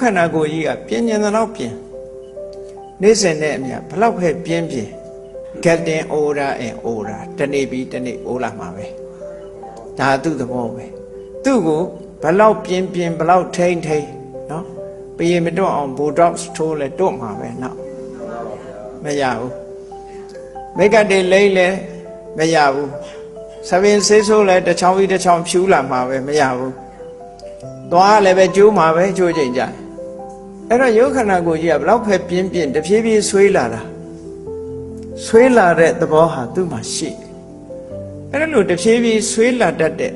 ခန္ဓာကိုယ်ကြီးကပြင်းကျင်တဲ့လောက်ပြင်းနေ့စဉ်နဲ့အမျှဘလောက်ပဲပြင်းပြင်း getting older and older တနေ့ပြီးတနေ့အိုးလာမှာပဲဒါသူ့သဘောပဲသူ့ကိုဘလောက်ပြင်းပြင်းဘလောက်ထိမ့်ထိမ့်နော်ပရင်မတွန့်အောင် botox ထိုးလဲတွန့်မှာပဲနော်မရဘူးမိတ်ကတ်တွေလိမ့်လဲမရဘူးသပင်ဆေးဆိုးလဲတစ်ချောင်းပြီးတစ်ချောင်းဖြူလာမှာပဲမရဘူးသွားလည်းပဲကျိုးမှာပဲကျိုးချိန်ကြတယ် အဲ့တော့ယုတ်ခန္ဓာကိုယ်ကြီးကဘလောက်ပဲပြင်းပြင်းတဖြည်းဖြည်းဆွေးလာတာဆွေးလာတဲ့သဘောဟာသူ့မှာရှိတယ်အဲ့ဒါလို့တဖြည်းဖြည်းဆွေးလာတတ်တဲ့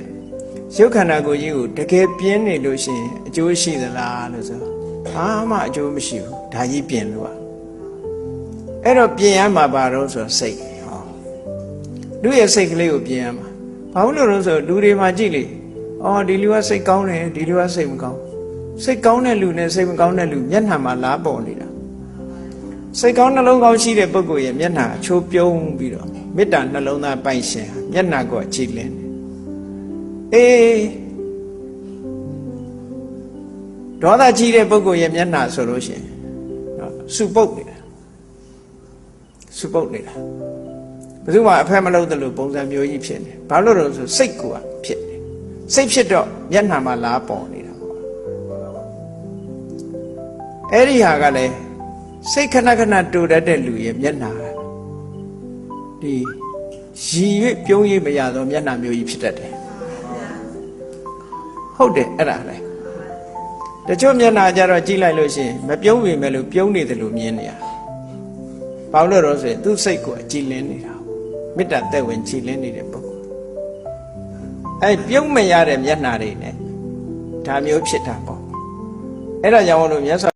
ယုတ်ခန္ဓာကိုယ်ကြီးကိုတကယ်ပြင်းနေလို့ရှိရင်အကျိုးရှိသလားလို့ဆိုဘာမှအကျိုးမရှိဘူးဒါကြီးပြင်လို့อ่ะအဲ့တော့ပြင်ရမှာပါတော့ဆိုစိတ်ဟောလူရဲ့စိတ်ကလေးကိုပြင်ရမှာဘာလို့လဲဆိုလူတွေမှာကြည့်လေအော်ဒီလူကစိတ်ကောင်းတယ်ဒီလူကစိတ်မကောင်း စိတ်ကောင်းတဲ့လူနဲ့စိတ်မကောင်းတဲ့လူမျက်နှာမှာလားပေါ်နေတာစိတ်ကောင်းနှလုံးကောင်းရှိတဲ့ပုဂ္ဂိုလ်ရဲ့မျက်နှာအချိုးပြုံးပြီးတော့မေတ္တာနှလုံးသားပိုင်ရှင်ဟာမျက်နှာကိုကြည်လင်းတယ်အေးဒေါသကြီးတဲ့ပုဂ္ဂိုလ်ရဲ့မျက်နှာဆိုလို့ရှိရင်နော်စုပုတ်နေတာစုပုတ်နေတာဘယ်သူမှအဖက်မလုပ်တယ်လို့ပုံစံမျိုးကြီးဖြစ်နေဘာလို့လဲဆိုစိတ်ကူကဖြစ်နေစိတ်ဖြစ်တော့မျက်နှာမှာလားပေါ်နေ အဲ့ဒီဟာကလည်းစိတ်ခဏခဏတူတတ်တဲ့လူရဲ့မျက်နှာဒီရည်ရွေ့ပြုံးရည်မရသောမျက်နှာမျိုးကြီးဖြစ်တတ်တယ်ဟုတ်တယ်အဲ့ဒါလေတချို့မျက်နှာကြတော့ကြည့်လိုက်လို့ရှိရင်မပြုံးပေမဲ့လို့ပြုံးနေတယ်လို့မြင်နေရဘာလို့လဲဆိုရင်သူ့စိတ်ကိုအကြည်လင်းနေတာမေတ္တာသက်ဝင်ကြည်လင်းနေတဲ့ပုဂ္ဂိုလ်အဲပြုံးမရတဲ့မျက်နှာတွေ ਨੇ ဒါမျိုးဖြစ်တာပေါ့အဲ့ဒါကြောင့်မလို့မြတ်စွာ